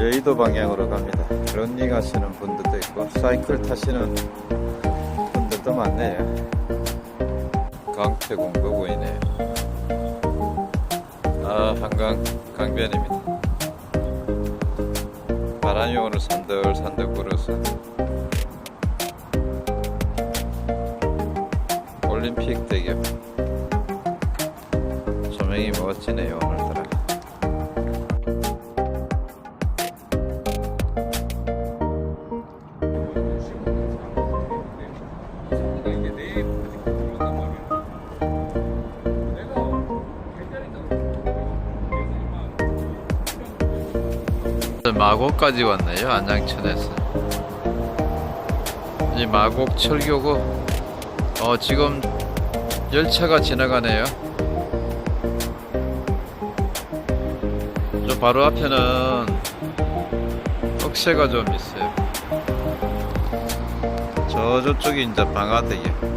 여의도 방향으로 갑니다. 런닝 하시는 분들도 있고 사이클 타시는 분들도 많네요. 강태공 거구이네요. 아 한강 강변입니다. 바람이 오늘 산들산들 불어서 올림픽 대교 조명이 멋지네요 오늘따라. 마곡까지 왔네요? 안양천에서. 이 마곡 철교구 어 지금 열차가 지나가네요. 저 바로 앞에는 억새가 좀 있어요. 저 저쪽이 이제 방아대교